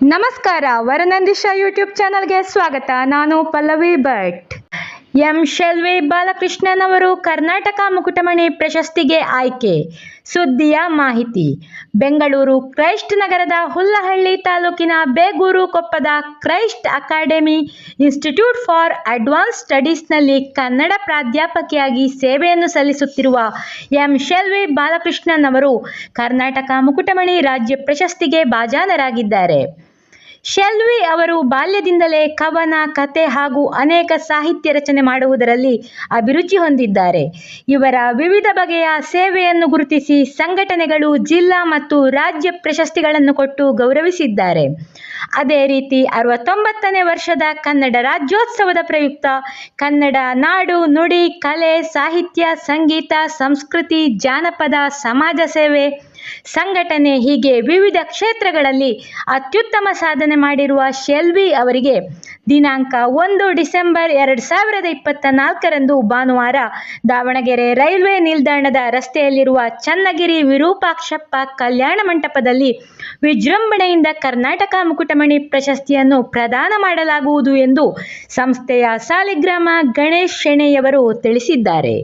ನಮಸ್ಕಾರ, ವರನಂದಿಶ ಯೂಟ್ಯೂಬ್ ಚಾನಲ್ಗೆ ಸ್ವಾಗತ. ನಾನು ಪಲ್ಲವಿ ಭಟ್. ಎಂ ಶೆಲ್ವಿ ಬಾಲಕೃಷ್ಣನ್ ಅವರು ಕರ್ನಾಟಕ ಮುಕುಟಮಣಿ ಪ್ರಶಸ್ತಿಗೆ ಆಯ್ಕೆ. ಸುದ್ದಿಯ ಮಾಹಿತಿ. ಬೆಂಗಳೂರು ಕ್ರೈಸ್ಟ್ ನಗರದ ಹುಲ್ಲಹಳ್ಳಿ ತಾಲೂಕಿನ ಬೇಗೂರು ಕೊಪ್ಪದ Christ academy institute for advance ಸ್ಟಡೀಸ್ನಲ್ಲಿ Kannada ಪ್ರಾಧ್ಯಾಪಕಿಯಾಗಿ ಸೇವೆಯನ್ನು ಸಲ್ಲಿಸುತ್ತಿರುವ ಎಂ ಶೆಲ್ವಿ ಬಾಲಕೃಷ್ಣನ್ ಅವರು ಕರ್ನಾಟಕ ಮುಕುಟಮಣಿ ರಾಜ್ಯ ಪ್ರಶಸ್ತಿಗೆ ಭಾಜನರಾಗಿದ್ದಾರೆ. ಶೆಲ್ವಿ ಅವರು ಬಾಲ್ಯದಿಂದಲೇ ಕವನ, ಕತೆ ಹಾಗೂ ಅನೇಕ ಸಾಹಿತ್ಯ ರಚನೆ ಮಾಡುವುದರಲ್ಲಿ ಅಭಿರುಚಿ ಹೊಂದಿದ್ದಾರೆ. ಇವರ ವಿವಿಧ ಬಗೆಯ ಸೇವೆಯನ್ನು ಗುರುತಿಸಿ ಸಂಘಟನೆಗಳು ಜಿಲ್ಲಾ ಮತ್ತು ರಾಜ್ಯ ಪ್ರಶಸ್ತಿಗಳನ್ನು ಕೊಟ್ಟು ಗೌರವಿಸಿದ್ದಾರೆ. ಅದೇ ರೀತಿ ಅರವತ್ತೊಂಬತ್ತನೇ ವರ್ಷದ ಕನ್ನಡ ರಾಜ್ಯೋತ್ಸವದ ಪ್ರಯುಕ್ತ ಕನ್ನಡ ನಾಡು ನುಡಿ ಕಲೆ ಸಾಹಿತ್ಯ ಸಂಗೀತ ಸಂಸ್ಕೃತಿ ಜಾನಪದ ಸಮಾಜ ಸೇವೆ ಸಂಘಟನೆ ಹೀಗೆ ವಿವಿಧ ಕ್ಷೇತ್ರಗಳಲ್ಲಿ ಅತ್ಯುತ್ತಮ ಸಾಧನೆ ಮಾಡಿರುವ ಶೆಲ್ವಿ ಅವರಿಗೆ ದಿನಾಂಕ ಒಂದು ಡಿಸೆಂಬರ್ ಎರಡು ಸಾವಿರದ ಇಪ್ಪತ್ತ ನಾಲ್ಕರಂದು ಭಾನುವಾರ ದಾವಣಗೆರೆ ರೈಲ್ವೆ ನಿಲ್ದಾಣದ ರಸ್ತೆಯಲ್ಲಿರುವ ಚನ್ನಗಿರಿ ವಿರೂಪಾಕ್ಷಪ್ಪ ಕಲ್ಯಾಣ ಮಂಟಪದಲ್ಲಿ ವಿಜೃಂಭಣೆಯಿಂದ ಕರ್ನಾಟಕ ಮುಕುಟಮಣಿ ಪ್ರಶಸ್ತಿಯನ್ನು ಪ್ರದಾನ ಮಾಡಲಾಗುವುದು ಎಂದು ಸಂಸ್ಥೆಯ ಸಾಲಿಗ್ರಾಮ ಗಣೇಶ್ ಶೆಣೆಯವರು ತಿಳಿಸಿದ್ದಾರೆ.